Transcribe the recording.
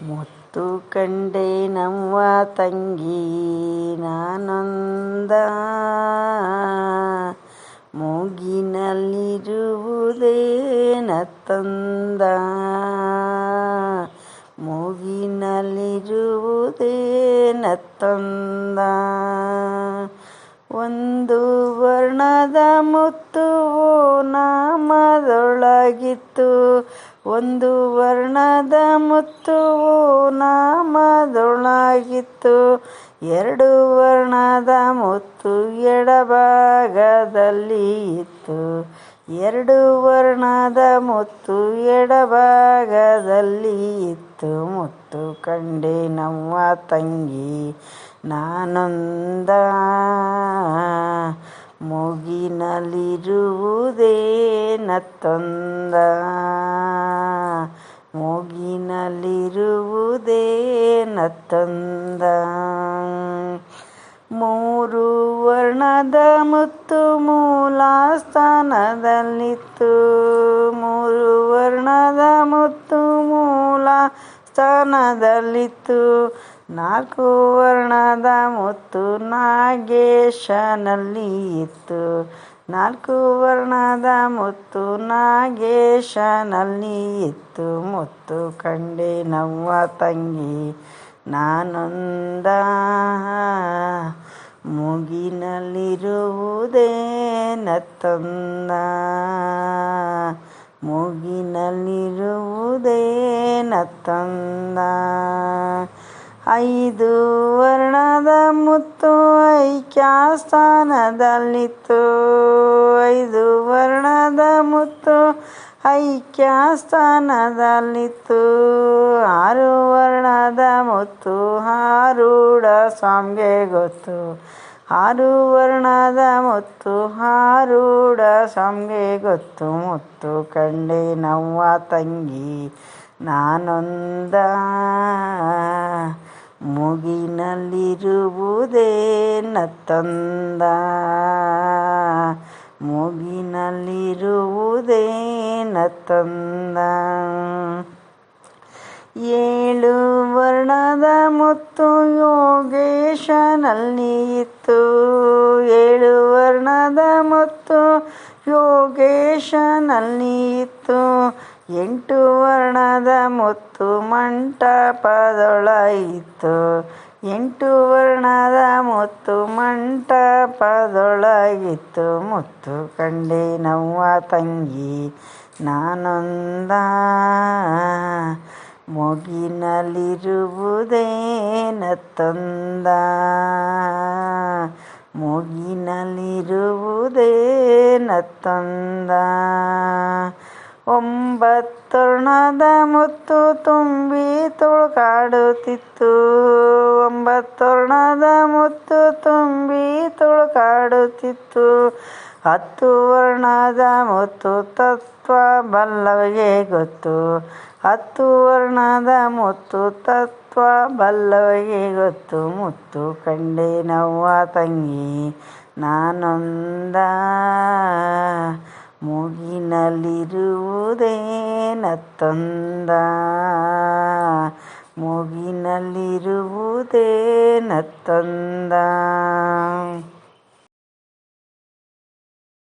ಮುತ್ತು ಕಂಡೆ ನಮ್ಮ ತಂಗಿ ನಾನೊಂದ. ಮೂಗಿನಲ್ಲಿರುವುದೇನ ತಂದ ಮೂಗಿನಲ್ಲಿರುವುದೇನ ತಂದ ಒಂದು ವರ್ಣದ ಮುತ್ತು ನಾಮದೊಳಗಿತ್ತು. ಒಂದು ವರ್ಣದ ಮುತ್ತುವು ನಾಮದೊಳಗಿತ್ತು. ಎರಡು ವರ್ಣದ ಮುತ್ತು ಎಡಭಾಗದಲ್ಲಿ ಇತ್ತು. ಎರಡು ವರ್ಣದ ಮುತ್ತು ಎಡಭಾಗದಲ್ಲಿ ಇತ್ತು. ಮುತ್ತು ಕಂಡೆ ನಮ್ಮ ತಂಗಿ, ನಾನೊಂದ ಮೂಗಿನಲ್ಲಿರುವುದೇನ ತಂದ ತಂದ ಮೂರು ವರ್ಣದ ಮುತ್ತು ಮೂಲ ಸ್ಥಾನದಲ್ಲಿತ್ತು ಮೂರು ವರ್ಣದ ಮುತ್ತು ಮೂಲ ಸ್ಥಾನದಲ್ಲಿತ್ತು ನಾಲ್ಕು ವರ್ಣದ ಮುತ್ತು ನಾಗೇಶನಲ್ಲಿ ಇತ್ತು ನಾಲ್ಕು ವರ್ಣದ ಮುತ್ತು ನಾಗೇಶನಲ್ಲಿ ಇತ್ತು ಮುತ್ತು ಕಂಡೆ ನವ್ವ ತಂಗಿ ನಾನೊಂದ ಮೂಗಿನಲ್ಲಿರುವುದೇನ ತಂದ? ಮುಗಿನಲ್ಲಿರುವುದೇ ತಂದ? ಐದು ವರ್ಣದ ಮುತ್ತು ಐಕ್ಯ ಸ್ಥಾನದಲ್ಲಿತ್ತು ಐದು ವರ್ಣದ ಮುತ್ತು ಐಕ್ಯ ಸ್ಥಾನದಲ್ಲಿತ್ತು ಆರು ವರ್ಣದ ಮುತ್ತು, ಹಾರೂಢ ಸ್ವಾಮಿಗೆ ಗೊತ್ತು. ಆರು ವರ್ಣದ ಮುತ್ತು, ಹಾರೂಢ ಸ್ವಾಮಿಗೆ ಗೊತ್ತು. ಮುತ್ತು ಕಂಡೆ ನವ್ವ ತಂಗಿ, ನಾನೊಂದ ಮುಗಿನಲ್ಲಿರುವುದೇ ನತ್ತಂದ. ತಂದ ತಂದ ಏಳು ವರ್ಣದ ಮುತ್ತು ಯೋಗೇಶನಲ್ಲಿ ಇತ್ತು. ಏಳು ವರ್ಣದ ಮುತ್ತು ಯೋಗೇಶನಲ್ಲಿ ಇತ್ತು. ಎಂಟು ವರ್ಣದ ಮುತ್ತು ಮಂಟಪದೊಳಗಿತ್ತು. ಎಂಟು ವರ್ಣದ ಮುತ್ತು ಮಂಟಪದೊಳಗಿತ್ತು. ಮುತ್ತು ಕಂಡೆ ನವ್ವ ತಂಗಿ, ನಾನೊಂದ ಮೂಗಿನಲ್ಲಿರುವುದೇನ ತಂದ. ಮೂಗಿನಲ್ಲಿರುವುದೇನ ತಂದ. ಒಂಬತ್ತೊರ್ಣದ ಮುತ್ತು ತುಂಬಿ ತುಳುಕಾಡುತ್ತಿತ್ತು. ಒಂಬತ್ತೊರ್ಣದ ಮುತ್ತು ತುಂಬಿ ತುಳುಕಾಡುತ್ತಿತ್ತು. ಹತ್ತು ವರ್ಣದ ಮುತ್ತು ತತ್ವ ಬಲ್ಲವಗೆ ಗೊತ್ತು. ಹತ್ತು ವರ್ಣದ ಮುತ್ತು ತತ್ವ ಬಲ್ಲವಗೆ ಗೊತ್ತು. ಮುತ್ತು ಕಂಡೆ ನವ್ವ ತಂಗಿ, ನಾನೊಂದ ಮೂಗಿನಲ್ಲಿರುವುದೇನ ತಂದ ಮೂಗಿನಲ್ಲಿರುವುದೇನ ತಂದ